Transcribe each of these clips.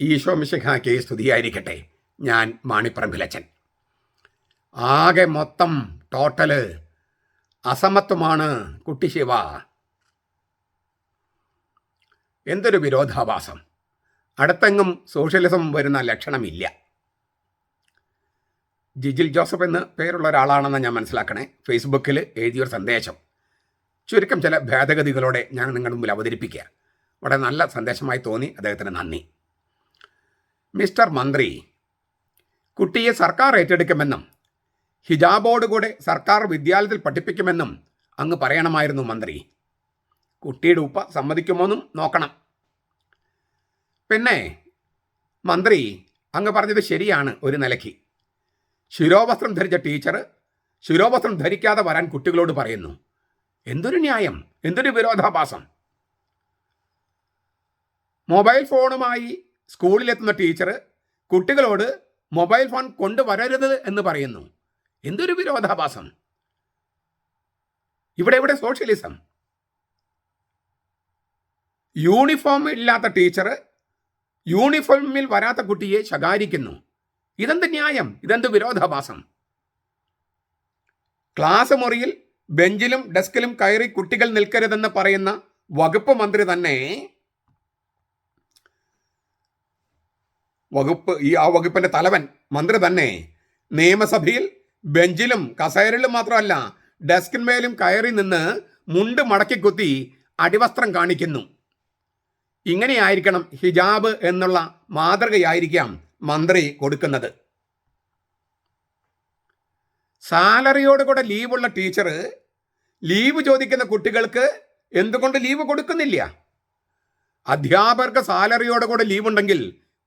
ഈശോ മിശിഹായ്ക്ക് സ്തുതിയായിരിക്കട്ടെ. ഞാൻ മാണിപ്രംഭിലച്ചൻ ആകെ മൊത്തം ടോട്ടൽ അസമത്വമാണ് കുട്ടി ശിവ. എന്തൊരു വിരോധാഭാസം. അടുത്തെങ്ങും സോഷ്യലിസം വരുന്ന ലക്ഷണമില്ല. ജിജിൽ ജോസഫ് എന്ന് പേരുള്ള ഒരാളാണെന്ന് ഞാൻ മനസ്സിലാക്കണേ. ഫേസ്ബുക്കിൽ എഴുതിയൊരു സന്ദേശം. ചുരുക്കം ചില ഭേദഗതികളോടെ ഞാൻ നിങ്ങളുടെ മുമ്പിൽ അവതരിപ്പിക്കുക. വളരെ നല്ല സന്ദേശമായി തോന്നി. അദ്ദേഹത്തിന് നന്ദി. മിസ്റ്റർ മന്ത്രി കുട്ടിയെ സർക്കാർ ഏറ്റെടുക്കുമെന്നും ഹിജാബോടുകൂടെ സർക്കാർ വിദ്യാലയത്തിൽ പഠിപ്പിക്കുമെന്നും അങ്ങ് പറയണമായിരുന്നു മന്ത്രി. കുട്ടിയുടെ ഉപ്പ സമ്മതിക്കുമോന്നും നോക്കണം. പിന്നെ മന്ത്രി അങ്ങ് പറഞ്ഞത് ശരിയാണ് ഒരു നിലയ്ക്ക്. ശിരോവസ്ത്രം ധരിച്ച ടീച്ചർ ശിരോവസ്ത്രം ധരിക്കാതെ വരാൻ കുട്ടികളോട് പറയുന്നു. എന്തൊരു ന്യായം എന്തൊരു വിരോധാഭാസം. മൊബൈൽ ഫോണുമായി സ്കൂളിലെത്തുന്ന ടീച്ചർ കുട്ടികളോട് മൊബൈൽ ഫോൺ കൊണ്ടുവരരുത് എന്ന് പറയുന്നു. എന്തൊരു വിരോധാഭാസം. ഇവിടെ ഇവിടെ സോഷ്യലിസം. യൂണിഫോം ഇല്ലാത്ത ടീച്ചർ യൂണിഫോമിൽ വരാത്ത കുട്ടിയെ ശകാരിക്കുന്നു. ഇതെന്ത് ന്യായം? ഇതെന്ത് വിരോധാഭാസം? ക്ലാസ് മുറിയിൽ ബെഞ്ചിലും ഡെസ്കിലും കയറി കുട്ടികൾ നിൽക്കരുതെന്ന് പറയുന്ന വകുപ്പ് മന്ത്രി തന്നെ വകുപ്പ് ഈ ആ വകുപ്പിന്റെ തലവൻ മന്ത്രി തന്നെ. നിയമസഭയിൽ ബെഞ്ചിലും കസേരയിലും മാത്രമല്ല ഡെസ്കിന്മേലും കയറി നിന്ന് മുണ്ട് മടക്കി അടിവസ്ത്രം കാണിക്കുന്നു. ഇങ്ങനെയായിരിക്കണം ഹിജാബ് എന്നുള്ള മാതൃകയായിരിക്കാം മന്ത്രി കൊടുക്കുന്നത്. സാലറിയോട് കൂടെ ലീവുള്ള ടീച്ചർ ലീവ് ചോദിക്കുന്ന കുട്ടികൾക്ക് എന്തുകൊണ്ട് ലീവ് കൊടുക്കുന്നില്ല? അധ്യാപകർക്ക് സാലറിയോടുകൂടെ ലീവ് ഉണ്ടെങ്കിൽ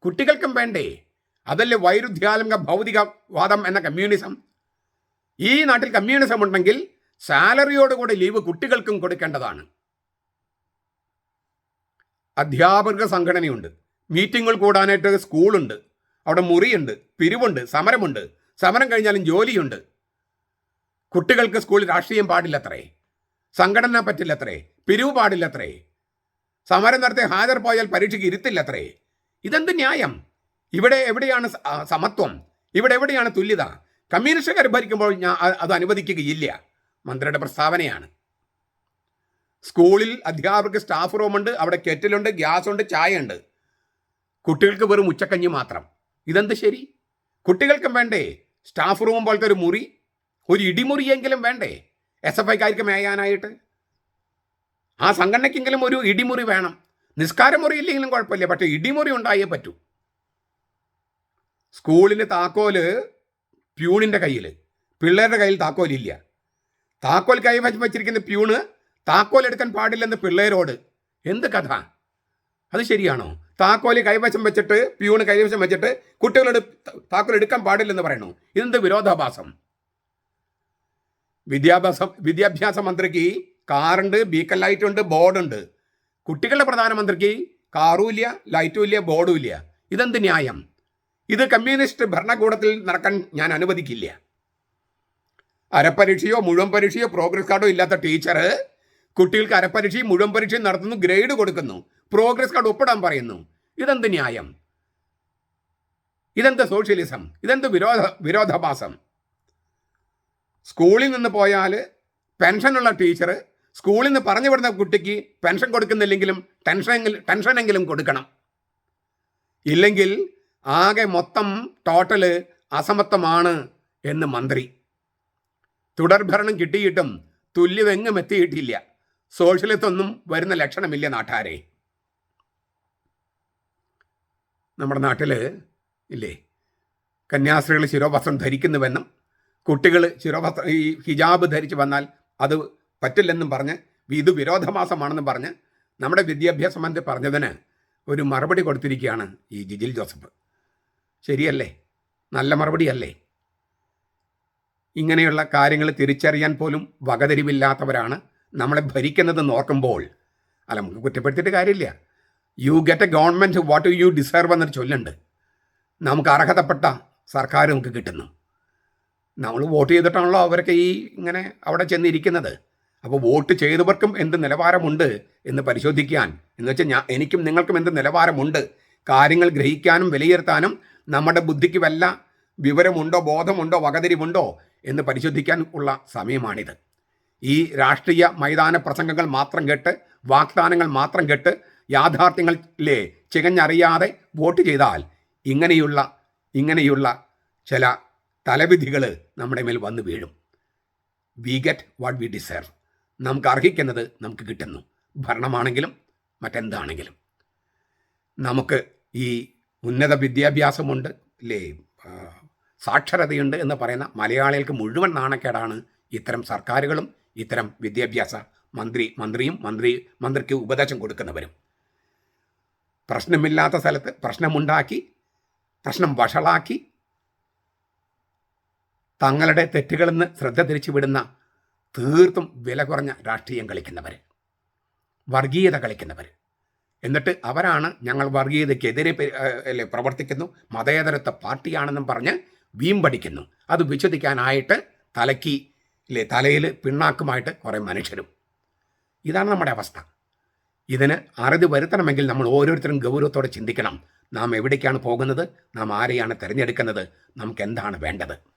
കുട്ടികൾക്കും വേണ്ടേ. അതല്ലേ വൈരുദ്ധ്യാലംഗ ഭൗതികവാദം എന്ന കമ്മ്യൂണിസം? ഈ നാട്ടിൽ കമ്മ്യൂണിസം ഉണ്ടെങ്കിൽ സാലറിയോടുകൂടി ലീവ് കുട്ടികൾക്കും കൊടുക്കേണ്ടതാണ്. അധ്യാപക സംഘടനയുണ്ട്. മീറ്റിങ്ങുകൾ കൂടാനായിട്ട് സ്കൂളുണ്ട്. അവിടെ മുറിയുണ്ട് പിരിവുണ്ട് സമരമുണ്ട്. സമരം കഴിഞ്ഞാലും ജോലിയുണ്ട്. കുട്ടികൾക്ക് സ്കൂളിൽ രാഷ്ട്രീയം പാടില്ലത്രേ. സംഘടന പറ്റില്ലത്രേ. പിരിവ് പാടില്ലത്രേ. സമരം നടത്തി ഹാജർ പോയാൽ പരീക്ഷയ്ക്ക് ഇരുത്തില്ലത്രേ. ഇതെന്ത് ന്യായം? ഇവിടെ എവിടെയാണ് സമത്വം? ഇവിടെ എവിടെയാണ് തുല്യത? കമ്മ്യൂണിസ്റ്റുകാർ ഭരിക്കുമ്പോൾ ഞാൻ അത് അനുവദിക്കുകയില്ല. മന്ത്രിയുടെ പ്രസ്താവനയാണ്. സ്കൂളിൽ അധ്യാപകർക്ക് സ്റ്റാഫ് റൂമുണ്ട് അവിടെ കെറ്റിലുണ്ട് ഗ്യാസ് ഉണ്ട് ചായ ഉണ്ട് കുട്ടികൾക്ക് വെറും ഉച്ചക്കഞ്ഞി മാത്രം. ഇതെന്ത് ശരി? കുട്ടികൾക്കും വേണ്ടേ? സ്റ്റാഫ് റൂം പോലത്തെ ഒരു മുറി? ഒരു ഇടിമുറിയെങ്കിലും വേണ്ടേ? എസ് എഫ് ഐക്കാർക്ക് മേയാനായിട്ട്? ആ സംഘടനയ്ക്കെങ്കിലും ഒരു ഇടിമുറി വേണം. നിസ്കാരമുറി ഇല്ലെങ്കിലും കുഴപ്പമില്ല പക്ഷേ ഇടിമുറി ഉണ്ടായേ പറ്റൂ. സ്കൂളിന് താക്കോൽ പ്യൂണിന്റെ കയ്യിൽ പിള്ളേരുടെ കയ്യിൽ താക്കോലില്ല. താക്കോൽ കൈ വച്ച് വെച്ചിരിക്കുന്ന പ്യൂണ് താക്കോൽ എടുക്കാൻ പാടില്ലെന്ന് പിള്ളേരോട്. എന്ത് കഥ? അത് ശരിയാണോ? താക്കോൽ കൈവശം വെച്ചിട്ട് പ്യൂണ് കൈവശം വെച്ചിട്ട് കുട്ടികളോട് താക്കോൽ എടുക്കാൻ പാടില്ലെന്ന് പറയണു? ഇതെന്ത് വിരോധാഭാസം? വിദ്യാഭ്യാസ വിദ്യാഭ്യാസ മന്ത്രിക്ക് കാറുണ്ട് ബീക്കൺ ലൈറ്റ് ഉണ്ട് ബോർഡുണ്ട്. കുട്ടികളുടെ പ്രധാനമന്ത്രിക്ക് കാറും ഇല്ല ലൈറ്റും ഇല്ല ബോർഡും ഇല്ല ഇതെന്ത് ന്യായം? ഇത് കമ്മ്യൂണിസ്റ്റ് ഭരണകൂടത്തിൽ നടക്കാൻ ഞാൻ അനുവദിക്കില്ല. അരപ്പരീക്ഷയോ മുഴുവൻ പരീക്ഷയോ പ്രോഗ്രസ് കാർഡോ ഇല്ലാത്ത ടീച്ചർ കുട്ടികൾക്ക് അരപ്പരീക്ഷയും മുഴുവൻ പരീക്ഷയും നടത്തുന്നു ഗ്രേഡ് കൊടുക്കുന്നു പ്രോഗ്രസ് കാർഡ് ഒപ്പിടാൻ പറയുന്നു. ഇതെന്ത് ന്യായം? ഇതെന്ത് സോഷ്യലിസം? ഇതെന്ത് വിരോധ വിരോധാഭാസം? സ്കൂളിൽ നിന്ന് പോയാൽ പെൻഷനുള്ള ടീച്ചർ സ്കൂളിൽ നിന്ന് പറഞ്ഞു വിടുന്ന കുട്ടിക്ക് പെൻഷൻ കൊടുക്കുന്നില്ലെങ്കിലും ടെൻഷൻ ടെൻഷനെങ്കിലും കൊടുക്കണം. ഇല്ലെങ്കിൽ ആകെ മൊത്തം ടോട്ടൽ അസമത്വമാണ് എന്ന് മന്ത്രി. തുടർഭരണം കിട്ടിയിട്ടും തുല്യതെങ്ങും എത്തിയിട്ടില്ല. സോഷ്യലിസമൊന്നും വരുന്ന ലക്ഷണമില്ല നാട്ടാരെ. നമ്മുടെ നാട്ടിൽ ഇല്ലേ? കന്യാസ്ത്രീകൾ ശിരോവസ്ത്രം ധരിക്കുന്നുവെന്നും കുട്ടികൾ ശിരോവസ്ത്രം ഈ ഹിജാബ് ധരിച്ചു വന്നാൽ അത് പറ്റില്ലെന്നും പറഞ്ഞ് ഇത് വിരോധമാസമാണെന്നും പറഞ്ഞ് നമ്മുടെ വിദ്യാഭ്യാസ മന്ത്രി പറഞ്ഞതിന് ഒരു മറുപടി കൊടുത്തിരിക്കുകയാണ് ഈ ജിജിൽ ജോസഫ്. ശരിയല്ലേ? നല്ല മറുപടിയല്ലേ? ഇങ്ങനെയുള്ള കാര്യങ്ങൾ തിരിച്ചറിയാൻ പോലും വകതിരിവില്ലാത്തവരാണ് നമ്മളെ ഭരിക്കുന്നതെന്ന് ഓർക്കുമ്പോൾ. അല്ല നമുക്ക് കുറ്റപ്പെടുത്തിയിട്ട് കാര്യമില്ല. You get a government what you deserve എന്നൊരു ചൊല്ലുണ്ട്. നമുക്ക് അർഹതപ്പെട്ട സർക്കാർ നമുക്ക് കിട്ടുന്നു. നമ്മൾ വോട്ട് ചെയ്തിട്ടാണല്ലോ അവരൊക്കെ ഈ ഇങ്ങനെ അവിടെ ചെന്നിരിക്കുന്നത്. അപ്പോൾ വോട്ട് ചെയ്തവർക്കും എന്ത് നിലവാരമുണ്ട് എന്ന് പരിശോധിക്കാൻ. എന്ന് വെച്ചാൽ ഞാൻ എനിക്കും നിങ്ങൾക്കും എന്ത് നിലവാരമുണ്ട്? കാര്യങ്ങൾ ഗ്രഹിക്കാനും വിലയിരുത്താനും നമ്മുടെ ബുദ്ധിക്ക് വല്ല വിവരമുണ്ടോ ബോധമുണ്ടോ വകതിരിവുണ്ടോ എന്ന് പരിശോധിക്കാൻ ഉള്ള സമയമാണിത്. ഈ രാഷ്ട്രീയ മൈതാന പ്രസംഗങ്ങൾ മാത്രം കേട്ട് വാഗ്ദാനങ്ങൾ മാത്രം കേട്ട് യാഥാർത്ഥ്യങ്ങളിലെ ചികഞ്ഞറിയാതെ വോട്ട് ചെയ്താൽ ഇങ്ങനെയുള്ള ഇങ്ങനെയുള്ള ചില തലവിധികൾ നമ്മുടെ മേൽ വന്നു വീഴും. We get what we deserve നമുക്ക് അർഹിക്കുന്നത് നമുക്ക് കിട്ടുന്നു. ഭരണമാണെങ്കിലും മറ്റെന്താണെങ്കിലും. നമുക്ക് ഈ ഉന്നത വിദ്യാഭ്യാസമുണ്ട് അല്ലേ സാക്ഷരതയുണ്ട് എന്ന് പറയുന്ന മലയാളികൾക്ക് മുഴുവൻ നാണക്കേടാണ് ഇത്തരം സർക്കാരുകളും ഇത്തരം വിദ്യാഭ്യാസ മന്ത്രി മന്ത്രിയും മന്ത്രി മന്ത്രിക്ക് ഉപദേശം കൊടുക്കുന്നവരും. പ്രശ്നമില്ലാത്ത സ്ഥലത്ത് പ്രശ്നമുണ്ടാക്കി പ്രശ്നം വഷളാക്കി തങ്ങളുടെ തെറ്റുകളിൽ നിന്ന് ശ്രദ്ധ തിരിച്ചു വിടുന്ന തീർത്തും വില കുറഞ്ഞ രാഷ്ട്രീയം കളിക്കുന്നവർ വർഗീയത കളിക്കുന്നവർ. എന്നിട്ട് അവരാണ് ഞങ്ങൾ വർഗീയതയ്ക്കെതിരെ അല്ലെ പ്രവർത്തിക്കുന്നു മതേതരത്വ പാർട്ടിയാണെന്നും പറഞ്ഞ് വീമ്പടിക്കുന്നു. അത് വിശ്വസിക്കാനായിട്ട് തലയ്ക്ക് അല്ലെ തലയിൽ പിണ്ണാക്കുമായിട്ട് കുറേ മനുഷ്യരും. ഇതാണ് നമ്മുടെ അവസ്ഥ. ഇതിന് അറുതി വരുത്തണമെങ്കിൽ നമ്മൾ ഓരോരുത്തരും ഗൗരവത്തോടെ ചിന്തിക്കണം. നാം എവിടേക്കാണ് പോകുന്നത്? നാം ആരെയാണ് തിരഞ്ഞെടുക്കുന്നത്? നമുക്ക് എന്താണ് വേണ്ടത്?